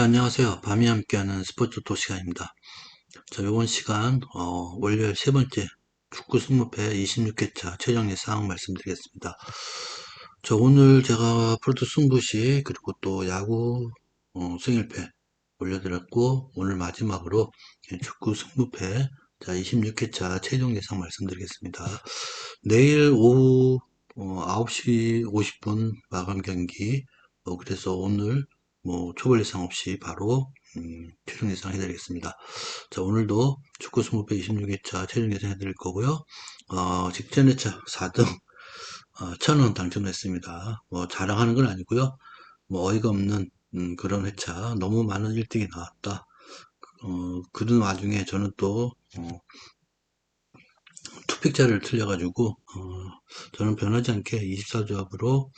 네, 안녕하세요. 밤이 함께하는 스포츠 토 시간입니다. 자, 이번 시간, 어, 월요일 세 번째 축구 승무패 26회차 최종 예상 말씀드리겠습니다. 자, 오늘 제가 프로토 승부시, 그리고 또 야구, 어, 승일패 올려드렸고, 오늘 마지막으로 축구 승무패, 자, 26회차 최종 예상 말씀드리겠습니다. 내일 오후, 어, 9시 50분 마감 경기, 어, 그래서 오늘 뭐 초벌 예상 없이 바로 음, 최종 예상 해드리겠습니다. 자 오늘도 축구 20배 26회차 최종 예상 해드릴 거고요. 어, 직전 회차 4등 어, 천원 당첨했습니다. 뭐 자랑하는 건 아니고요. 뭐 어이가 없는 음, 그런 회차 너무 많은 1등이 나왔다. 어, 그런 와중에 저는 또 어, 투픽자를 틀려가지고 어, 저는 변하지 않게 24조합으로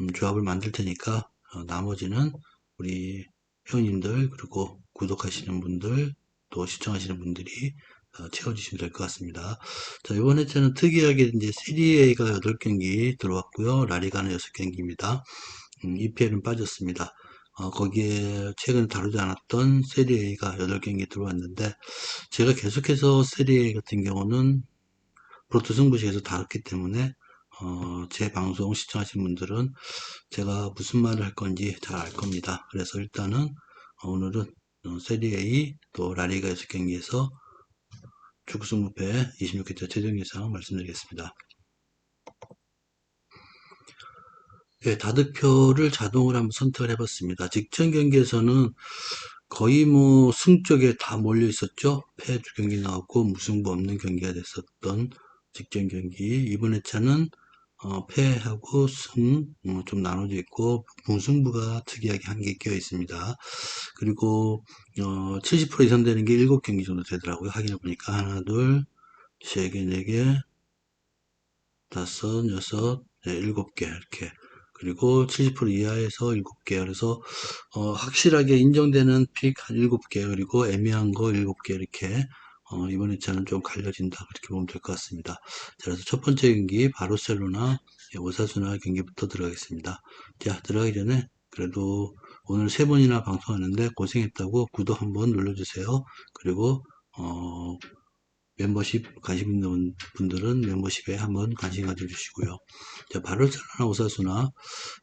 음, 조합을 만들 테니까 어, 나머지는 우리 회원님들 그리고 구독하시는 분들 또 시청하시는 분들이 어, 채워주시면 될 것 같습니다. 자, 이번 회차는 특이하게 이제 세리에가 8경기 들어왔고요. 라리가는 6경기입니다. 음, EPL은 빠졌습니다. 어, 거기에 최근에 다루지 않았던 세리에가 8경기 들어왔는데 제가 계속해서 세리에 같은 경우는 프로토 승부시에서 다뤘기 때문에 어, 제 방송 시청하신 분들은 제가 무슨 말을 할 건지 잘 알 겁니다. 그래서 일단은 오늘은 어, 세리A 또 라리가 6경기에서 축구 승부패 26회차 최종 예상 말씀드리겠습니다. 네, 다득표를 자동으로 한번 선택을 해봤습니다. 직전 경기에서는 거의 뭐 승 쪽에 다 몰려 있었죠. 패주 경기 나왔고 무승부 없는 경기가 됐었던 직전 경기. 이번 회차는 어, 패하고 승, 어, 좀 나눠져 있고, 무승부가 특이하게 한개 끼어 있습니다. 그리고, 어, 70% 이상 되는 게 7경기 정도 되더라고요. 확인해 보니까. 하나, 둘, 세 개, 네 개, 다섯, 여섯, 네, 일곱 개, 이렇게. 그리고 70% 이하에서 7개. 그래서, 어, 확실하게 인정되는 픽 한 7개, 그리고 애매한 거 7개, 이렇게. 어, 이번 회차는 좀 갈려진다 그렇게 보면 될 것 같습니다. 자, 그래서 첫 번째 경기 바르셀로나 예, 오사수나 경기부터 들어가겠습니다. 자 들어가기 전에 그래도 오늘 세 번이나 방송하는데 고생했다고 구독 한번 눌러주세요. 그리고 어, 멤버십 관심 있는 분들은 멤버십에 한번 관심 가져주시고요. 자, 바르셀로나 오사수나.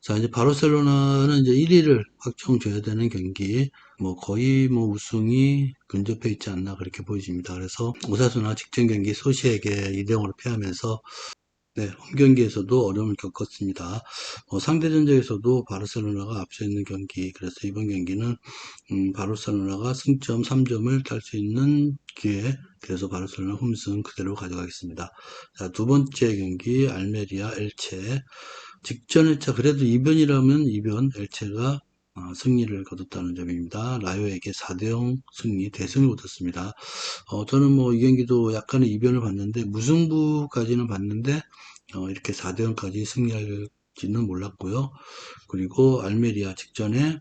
자, 이제 바르셀로나는 이제 1위를 확정줘야 되는 경기. 뭐 거의 뭐 우승이 근접해 있지 않나 그렇게 보여집니다. 그래서 오사수나 직전 경기 소시에게 2대0으로 패하면서 네, 홈 경기에서도 어려움을 겪었습니다. 어, 상대 전적에서도 바르셀로나가 앞서 있는 경기, 그래서 이번 경기는 음, 바르셀로나가 승점 3점을 딸수 있는 기회, 그래서 바르셀로나 홈승 그대로 가져가겠습니다. 자, 두 번째 경기 알메리아 엘체 직전 회차 그래도 이변이라면 이변 엘체가 어, 승리를 거뒀다는 점입니다. 라요에게 4대0 승리, 대승을 거뒀습니다. 어, 저는 뭐 이 경기도 약간의 이변을 봤는데, 무승부까지는 봤는데, 어, 이렇게 4대0까지 승리할지는 몰랐고요. 그리고 알메리아 직전에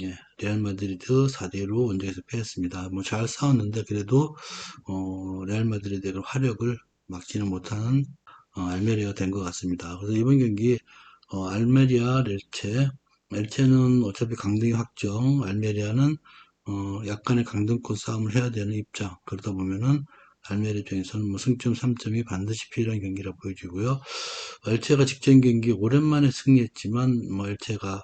예, 레알 마드리드 4대1로 원정에서 패했습니다. 뭐 잘 싸웠는데 그래도 어, 레알 마드리드의 화력을 막지는 못하는 어, 알메리아가 된 것 같습니다. 그래서 이번 경기 어, 알메리아 렐체 엘체는 어차피 강등이 확정, 알메리아는 어, 약간의 강등권 싸움을 해야 되는 입장. 그러다 보면은 알메리아 입장에서는 뭐 승점 3점이 반드시 필요한 경기라 보여지고요. 엘체가 직전 경기 오랜만에 승리했지만 뭐 엘체가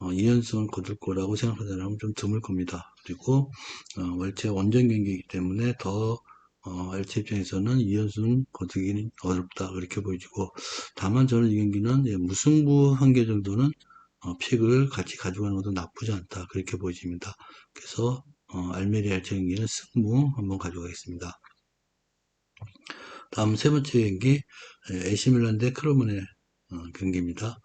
어, 2연승을 거둘 거라고 생각하다면 좀 드물 겁니다. 그리고 어, 월체 원정 경기이기 때문에 더 어, 엘체 입장에서는 2연승 거두기는 어렵다 그렇게 보여지고 다만 저는 이 경기는 예, 무승부 한 개 정도는 어, 픽을 같이 가져가는 것도 나쁘지 않다 그렇게 보여집니다. 그래서 어, 알메리아 경기는 승무 한번 가져가겠습니다. 다음 세 번째 경기 에시밀란 대 크로문의 어, 경기입니다.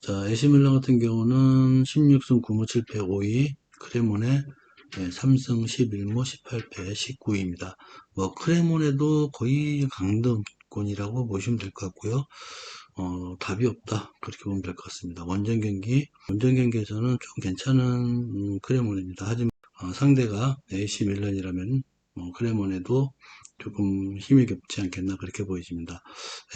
자, 에시밀란 같은 경우는 16승 9무 7패 5위, 크레몬의 3승 11무 18패 19위입니다. 뭐 크레몬에도 거의 강등권이라고 보시면 될 것 같고요. 어, 답이 없다 그렇게 보면 될 것 같습니다. 원정 경기 원정 경기에서는 좀 괜찮은 음, 크레몬입니다. 하지만 어, 상대가 AC 밀란이라면 어, 크레몬에도 조금 힘이 겹지 않겠나 그렇게 보여집니다.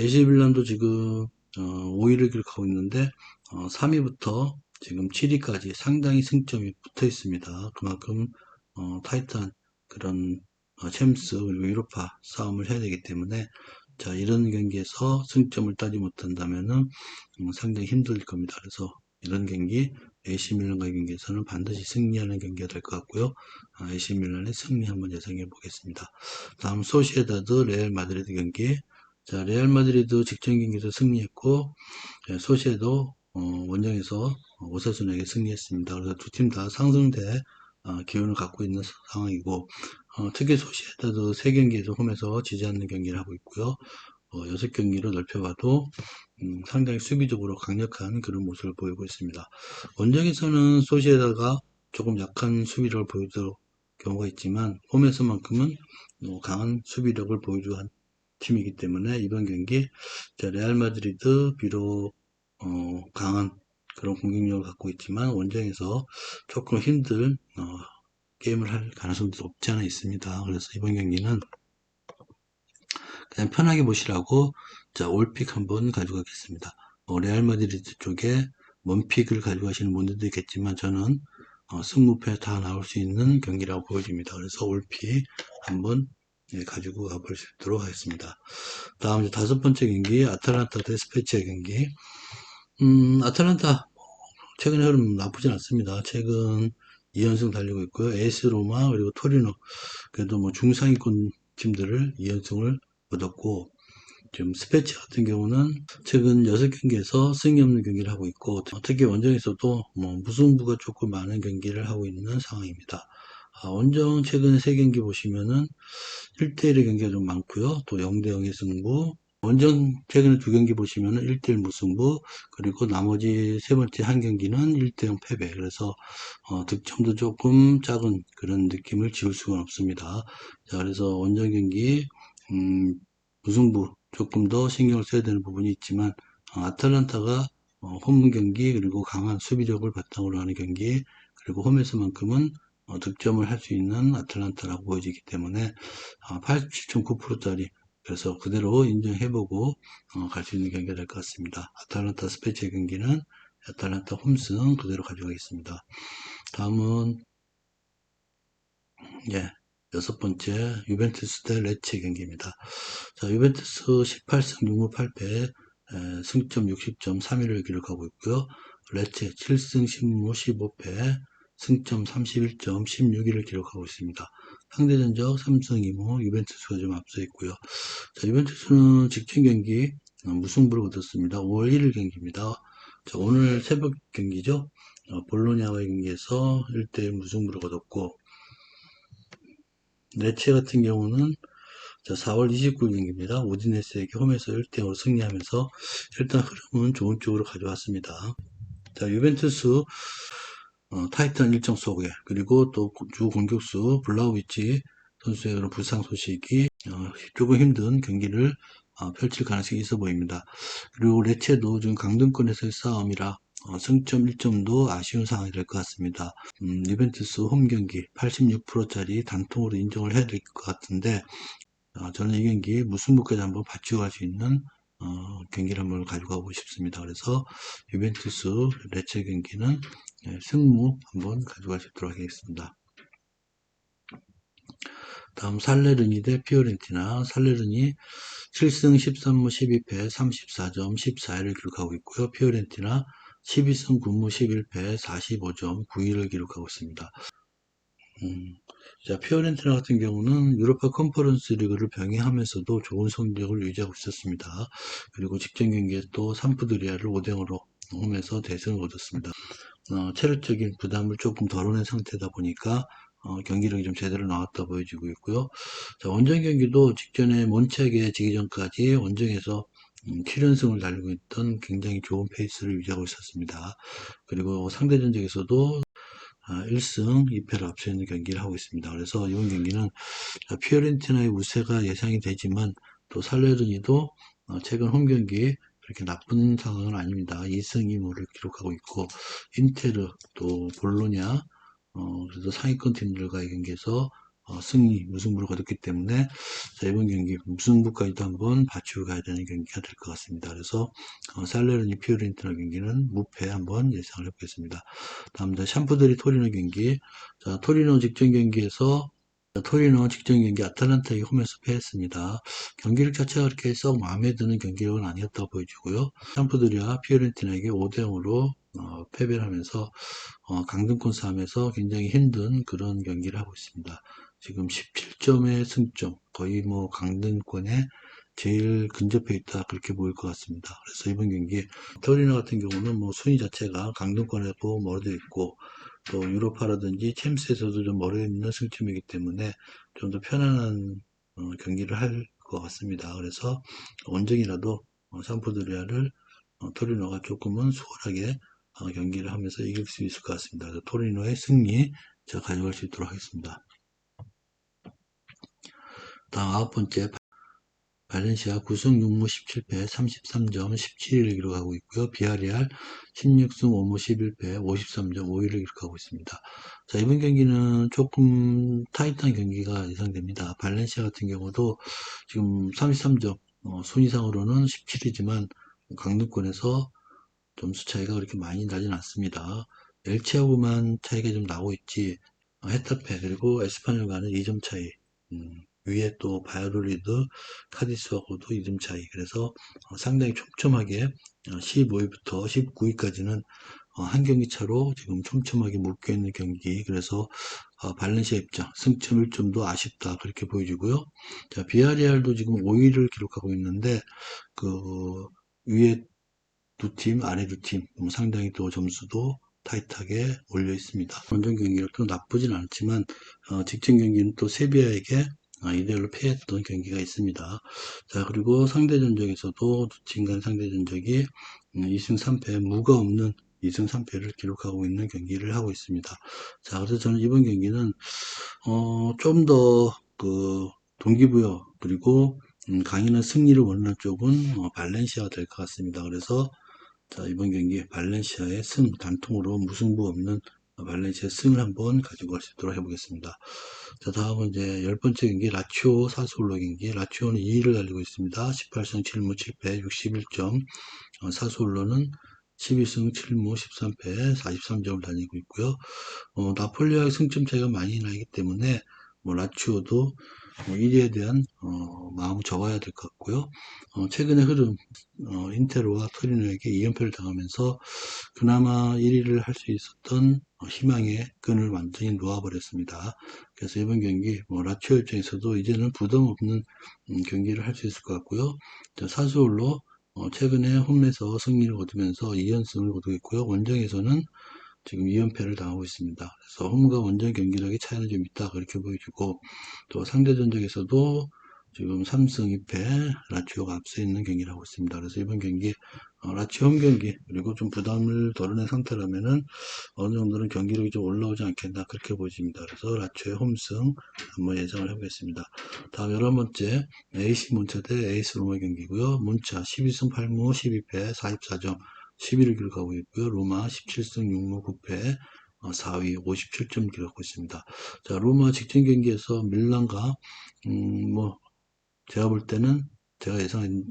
AC 밀란도 지금 어, 5위를 기록하고 있는데 어, 3위부터 지금 7위까지 상당히 승점이 붙어 있습니다. 그만큼 어, 타이트한 그런 어, 챔스 그리고 유로파 싸움을 해야 되기 때문에 자 이런 경기에서 승점을 따지 못한다면은 음, 상당히 힘들 겁니다. 그래서 이런 경기 AC 밀란과의 경기에서는 반드시 승리하는 경기가 될 것 같고요. 아, AC 밀란의 승리 한번 예상해 보겠습니다. 다음 소시에다드 레알 마드리드 경기. 자 레알 마드리드 직전 경기에서 승리했고 예, 소시에도 어, 원정에서 오사순에게 승리했습니다. 그래서 두 팀 다 상승대 어, 기운을 갖고 있는 상황이고 어, 특히 소시에다드 세 경기에서 홈에서 지지 않는 경기를 하고 있고요. 어, 여섯 경기로 넓혀봐도 음, 상당히 수비적으로 강력한 그런 모습을 보이고 있습니다. 원정에서는 소시에다가 조금 약한 수비력을 보여줄 경우가 있지만 홈에서만큼은 뭐 강한 수비력을 보여주한 팀이기 때문에 이번 경기 자, 레알 마드리드 비록 어, 강한 그런 공격력을 갖고 있지만 원정에서 조금 힘든 어, 게임을 할 가능성도 없지 않아 있습니다. 그래서 이번 경기는 그냥 편하게 보시라고 자 올픽 한번 가져가겠습니다. 어, 레알 마드리드 쪽에 원픽을 가져가시는 분들도 있겠지만 저는 어, 승무패 다 나올 수 있는 경기라고 보여집니다. 그래서 올픽 한번 예, 가지고 가볼 수 있도록 하겠습니다. 다음 이제 다섯 번째 경기 아탈란타 데스페치아 경기 음, 아탈란타 최근 흐름 나쁘진 않습니다. 최근 2연승 달리고 있고요. 에스 로마 그리고 토리노 그래도 뭐 중상위권 팀들을 2연승을 얻었고 지금 스페치 같은 경우는 최근 6경기에서 승리 없는 경기를 하고 있고 특히 원정에서도 뭐 무승부가 조금 많은 경기를 하고 있는 상황입니다. 아, 원정 최근 3경기 보시면은 1대1의 경기가 좀 많고요. 또 0대0의 승부 원정 최근 두 경기 보시면은 1대1 무승부 그리고 나머지 세 번째 한 경기는 1대0 패배 그래서 어, 득점도 조금 작은 그런 느낌을 지울 수가 없습니다. 자 그래서 원정 경기 음, 무승부 조금 더 신경을 써야 되는 부분이 있지만 어, 아탈란타가 어, 홈 경기 그리고 강한 수비력을 바탕으로 하는 경기 그리고 홈에서만큼은 어, 득점을 할 수 있는 아틀란타라고 보여지기 때문에 87.9%짜리 그래서 그대로 인정해보고 갈수 있는 경기가 될 것 같습니다. 아탈란타 스페치 경기는 아탈란타 홈승 그대로 가져가겠습니다. 다음은 예 여섯 번째 유벤투스 대 레체 경기입니다. 자 유벤투스 18승 6무 8패 승점 60점 3위를 기록하고 있고요. 레체 7승 10무 15패 승점 31점 16위를 기록하고 있습니다. 상대전적 3승 2무 유벤투스가 좀 앞서 있고요. 자, 유벤투스는 직전 경기 어, 무승부를 얻었습니다. 5월 1일 경기입니다. 자, 오늘 새벽 경기죠. 어, 볼로냐와의 경기에서 1대1 무승부를 얻었고 레체 같은 경우는 자, 4월 29일 경기입니다. 오디네스에게 홈에서 1대0으로 승리하면서 일단 흐름은 좋은 쪽으로 가져왔습니다. 자, 유벤투스 어, 타이탄 일정 속에 그리고 또 주 공격수 블라우비치 선수의 그런 부상 소식이 어, 조금 힘든 경기를 어, 펼칠 가능성이 있어 보입니다. 그리고 레체도 지금 강등권에서의 싸움이라 어, 승점 1점도 아쉬운 상황이 될 것 같습니다. 음, 유벤투스 홈 경기 86%짜리 단통으로 인정을 해야 될 것 같은데 어, 저는 이 경기 무승부까지 한번 받치고 갈 수 있는 어, 경기를 한번 가져가고 싶습니다. 그래서 유벤투스 레체 경기는 네, 승무 한번 가져가시도록 하겠습니다. 다음 살레르니 대 피오렌티나 살레르니 7승 13무 12패 34점 14위를 기록하고 있고요. 피오렌티나 12승 9무 11패 45점 9위를 기록하고 있습니다. 음, 자, 피오렌티나 같은 경우는 유로파 컨퍼런스 리그를 병행하면서도 좋은 성적을 유지하고 있었습니다. 그리고 직전 경기에 또 삼프드리아를 5대0으로 홈에서 대승을 얻었습니다. 어, 체력적인 부담을 조금 덜어낸 상태다 보니까 어, 경기력이 좀 제대로 나왔다 보여지고 있고요. 자, 원정 경기도 직전에 몬체게 지기 전까지 원정에서 음, 7연승을 달리고 있던 굉장히 좋은 페이스를 유지하고 있었습니다. 그리고 상대 전적에서도 아, 1승 2패를 앞서 있는 경기를 하고 있습니다. 그래서 이번 경기는 피어렌티나의 우세가 예상이 되지만 또 살레르니도 어, 최근 홈 경기 그렇게 나쁜 상황은 아닙니다. 2승 2무를 기록하고 있고 인테르 또 볼로냐 어, 그래서 상위권 팀들과의 경기에서 어, 승리, 무승부를 거뒀기 때문에 자, 이번 경기 무승부까지도 한번 받치고 가야 되는 경기가 될 것 같습니다. 그래서 어, 살레르니 피오렌티나 경기는 무패 한번 예상을 해보겠습니다. 다음 자 샴푸들이 토리노 경기. 자 토리노 직전 경기에서 토리노 직전 경기 아탈란타의 홈에서 패했습니다. 경기력 자체가 그렇게 썩 마음에 드는 경기력은 아니었다고 보여지고요. 샴푸드리와 피오렌티나에게 5대0으로 어, 패배를 하면서 어, 강등권 싸움에서 굉장히 힘든 그런 경기를 하고 있습니다. 지금 17점의 승점, 거의 뭐 강등권에 제일 근접해 있다 그렇게 보일 것 같습니다. 그래서 이번 경기 토리노 같은 경우는 뭐 순위 자체가 강등권에도 멀어져 있고 또 유로파라든지 챔스에서도 좀 멀어 있는 승점이기 때문에 좀 더 편안한 어, 경기를 할 것 같습니다. 그래서 원정이라도 어, 삼프드리아를 어, 토리노가 조금은 수월하게 어, 경기를 하면서 이길 수 있을 것 같습니다. 토리노의 승리 제가 가져갈 수 있도록 하겠습니다. 다음 아홉 번째 발렌시아 9승 6무 17패 33점 17위를 기록하고 있고요. 비아리알 16승 5무 11패 53점 5위를 기록하고 있습니다. 자 이번 경기는 조금 타이트한 경기가 예상됩니다. 발렌시아 같은 경우도 지금 33점 어, 순위상으로는 17위지만 강등권에서 점수 차이가 그렇게 많이 나진 않습니다. 엘체하고만 차이가 좀 나고 있지 어, 헤타페 그리고 에스파뇰과는 2점 차이 음, 위에 또 바이오리드 카디스하고도 2점 차이. 그래서 어, 상당히 촘촘하게 15위부터 19위까지는 어, 한 경기 차로 지금 촘촘하게 묶여 있는 경기. 그래서 어, 발렌시아 입장 승점 1점도 아쉽다. 그렇게 보여지고요. 자 비아리알도 지금 5위를 기록하고 있는데 그 위에 두 팀 아래 두팀 음, 상당히 또 점수도 타이트하게 올려 있습니다. 원정 경기력도 나쁘진 않지만 어, 직전 경기는 또 세비야에게 아, 이대로 패했던 경기가 있습니다. 자, 그리고 상대 전적에서도 두팀간 상대 전적이 2승 음, 3패, 무가 없는 2승 3패를 기록하고 있는 경기를 하고 있습니다. 자, 그래서 저는 이번 경기는, 어, 좀 더, 그, 동기부여, 그리고, 음, 강인한 승리를 원하는 쪽은, 어, 발렌시아가 될 것 같습니다. 그래서, 자, 이번 경기 발렌시아의 승, 단통으로 무승부 없는 발렌시아 승을 한번 가지고 갈 수 있도록 해보겠습니다. 자, 다음은 이제 열 번째 경기 라치오 사솔로 경기. 라치오는 2위를 달리고 있습니다. 18승 7무 7패 61점. 어, 사솔로는 12승 7무 13패 43점을 달리고 있고요. 어, 나폴리와의 승점 차이가 많이 나기 때문에 뭐 라치오도 뭐 1위에 대한 어, 마음을 접어야 될 것 같고요. 어, 최근의 흐름 어, 인테로와 토리노에게 2연패를 당하면서 그나마 1위를 할 수 있었던 어, 희망의 끈을 완전히 놓아버렸습니다. 그래서 이번 경기 뭐 라치오 입장에서도 이제는 부담 없는 음, 경기를 할 수 있을 것 같고요. 사수올로 어, 최근에 홈에서 승리를 거두면서 2연승을 거두고 있고요. 원정에서는 지금 2연패를 당하고 있습니다. 그래서 홈과 원정 경기력의 차이는 좀 있다 그렇게 보여지고 또 상대 전적에서도 지금 3승 2패 라치오가 앞서 있는 경기를 하고 있습니다. 그래서 이번 경기 어, 라치오 홈 경기 그리고 좀 부담을 덜어낸 상태라면은 어느 정도는 경기력이 좀 올라오지 않겠나 그렇게 보여집니다. 그래서 라치오의 홈승 한번 예상을 해보겠습니다. 다음 11번째 AC 문차 대 에이스 로마 경기고요. 문차 12승 8무 12패 44점 11을 기록하고 있고요. 로마 17승 6무 9패 4위 57점 기록하고 있습니다. 자, 로마 직전 경기에서 밀란과 음, 뭐 제가 볼 때는 제가 예상한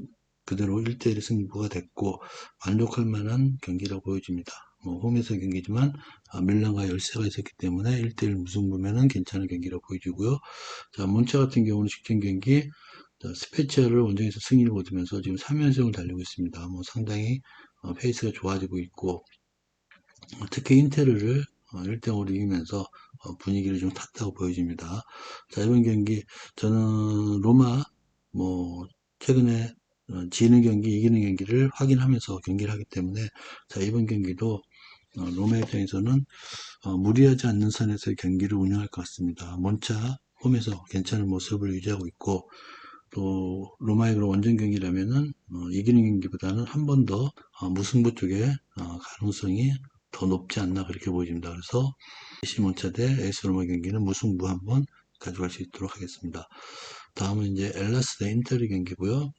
그대로 1대1 승부가 됐고 만족할 만한 경기라고 보여집니다. 뭐 홈에서 경기지만 아, 밀란과 열세가 있었기 때문에 1대1 무승부면은 괜찮은 경기라고 보여지고요. 자, 몬차 같은 경우는 직전 경기 스페치아를 원정에서 승리를 거두면서 지금 3연승을 달리고 있습니다. 뭐 상당히 어, 페이스가 좋아지고 있고 특히 인테르를 1대5로 어, 이기면서 어, 분위기를 좀 탔다고 보여집니다. 자 이번 경기 저는 로마 뭐 최근에 지는 경기 이기는 경기를 확인하면서 경기를 하기 때문에 자 이번 경기도 로마 입장에서는 무리하지 않는 선에서 경기를 운영할 것 같습니다. 먼차 홈에서 괜찮은 모습을 유지하고 있고 또 로마의 그런 원정 경기라면은 어, 이기는 경기보다는 한 번더 어, 무승부 쪽에 어, 가능성이 더 높지 않나 그렇게 보여집니다. 그래서 시몬차 대 에이스 로마 경기는 무승부 한번 가져갈 수 있도록 하겠습니다. 다음은 이제 엘라스 대 인테르 경기고요.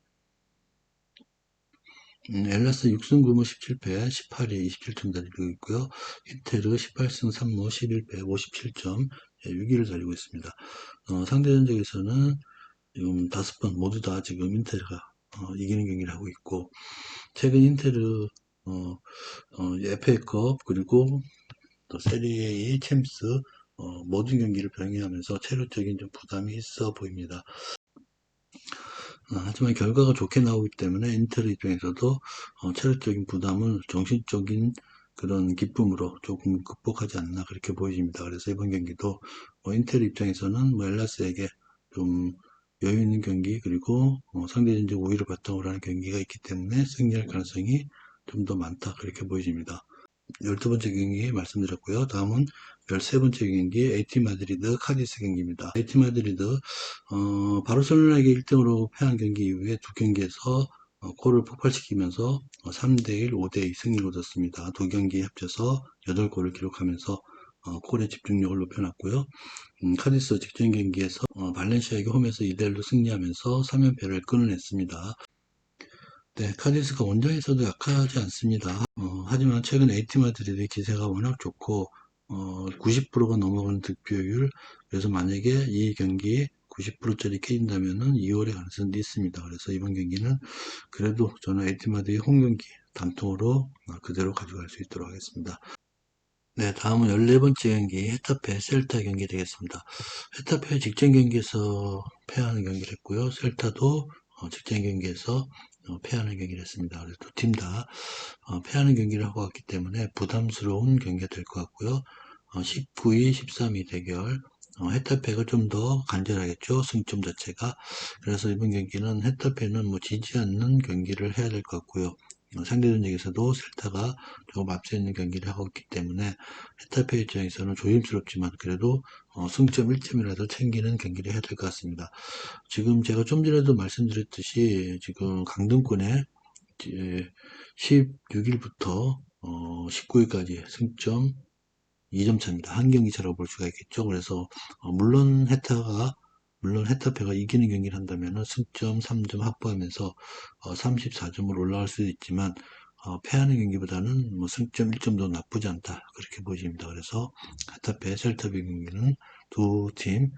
음, 엘라스 6승 9무 17패 18위 27점 달리고 있고요. 인테르 18승 3무 11패 57점 6위를 달리고 있습니다. 어, 상대 전적에서는 지금 다섯 번 모두 다 지금 인텔가 어, 이기는 경기를 하고 있고 최근 인텔은 어, 어, FA컵 그리고 또 세리A 챔스 어, 모든 경기를 병행하면서 체력적인 좀 부담이 있어 보입니다. 어, 하지만 결과가 좋게 나오기 때문에 인텔 입장에서도 어, 체력적인 부담을 정신적인 그런 기쁨으로 조금 극복하지 않나 그렇게 보여집니다. 그래서 이번 경기도 뭐 인텔 입장에서는 뭐 엘라스에게 좀 여유 있는 경기 그리고 어, 상대전적 우위를 바탕으로 하는 경기가 있기 때문에 승리할 가능성이 좀 더 많다 그렇게 보여집니다. 12번째 경기 말씀드렸고요. 다음은 13번째 경기 에이티 마드리드 카디스 경기입니다. 에이티 마드리드 어, 바르셀로나에게 1등으로 패한 경기 이후에 두 경기에서 어, 골을 폭발시키면서 3대1, 5대2 승리를 얻었습니다. 두 경기 합쳐서 8골을 기록하면서 어, 골의 집중력을 높여놨고요. 음, 카디스 직전 경기에서 어, 발렌시아에게 홈에서 2대1로 승리하면서 3연패를 끊어냈습니다. 네, 카디스가 원정에서도 약하지 않습니다. 어, 하지만 최근 에이티 마드리드의 기세가 워낙 좋고 어, 90%가 넘어가는 득표율 그래서 만약에 이 경기 90%짜리 깨진다면은 2월에 가능성도 있습니다. 그래서 이번 경기는 그래도 저는 에이티 마드의 홈 경기 단통으로 어, 그대로 가져갈 수 있도록 하겠습니다. 네, 다음은 14번째 경기 헤타페 셀타 경기 되겠습니다. 헤타페 직전 경기에서 패하는 경기를 했고요. 셀타도 어, 직전 경기에서 어, 패하는 경기를 했습니다. 그래서 두 팀 다 패하는 경기를 하고 왔기 때문에 부담스러운 경기가 될 것 같고요. 19위, 13위 대결 헤타페가 좀 더 간절하겠죠. 승점 자체가. 그래서 이번 경기는 헤타페는 뭐 지지 않는 경기를 해야 될 것 같고요. 상대전적에서도 셀타가 조금 앞서 있는 경기를 하고 있기 때문에 헤타페 입장에서는 조심스럽지만 그래도 어, 승점 1점이라도 챙기는 경기를 해야 될 것 같습니다. 지금 제가 좀 전에도 말씀드렸듯이 지금 강등권에 16일부터 어, 19일까지 승점 2점 차입니다. 한 경기 차라고 볼 수가 있겠죠. 그래서 어, 물론 헤타가 물론 헤타페가 이기는 경기를 한다면 승점 3점 확보하면서 어, 34점으로 올라갈 수도 있지만 어, 패하는 경기보다는 뭐 승점 1점도 나쁘지 않다 그렇게 보입니다. 그래서 헤타페 셀타비 경기는 두팀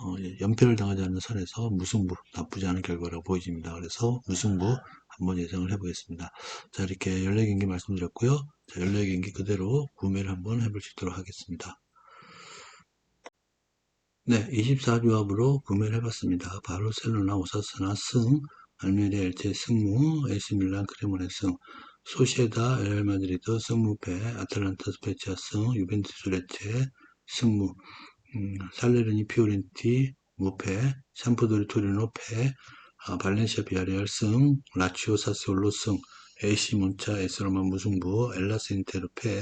어, 연패를 당하지 않는 선에서 무승부 나쁘지 않은 결과라고 보여집니다. 그래서 무승부 한번 예상을 해보겠습니다. 자 이렇게 14경기 말씀드렸고요. 자 14경기 그대로 구매를 한번 해볼 수 있도록 하겠습니다. 네, 24조합으로 구매를 해봤습니다. 바르셀로나, 오사스나 승, 알메리아 엘체 승무, 에이스밀란 크레모네 승, 소시에다, 에알 마드리드 승무패, 아틀란타 스페치아 승, 유벤투스 레체 승무, 음, 살레르니 피오렌티 무패, 샴푸도리 토리노 패, 아, 발렌시아 비아리알 승, 라치오 사스올로 승, 몬차 에스로마 무승부, 엘라스 인테르 패,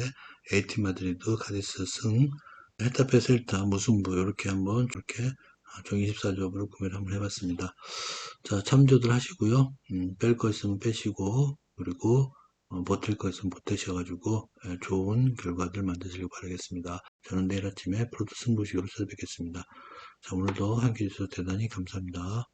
에이티 마드리드 카디스 승, 헤타페 셀타 무승부 이렇게 한번 이렇게 총 24조합으로 구매를 한번 해봤습니다. 자 참조들 하시고요. 음, 뺄 거 있으면 빼시고 그리고 어, 버틸 거 있으면 버티셔가지고 예, 좋은 결과들 만드시길 바라겠습니다. 저는 내일 아침에 프로토 승부식으로 찾아뵙겠습니다. 자 오늘도 함께해 주셔서 대단히 감사합니다.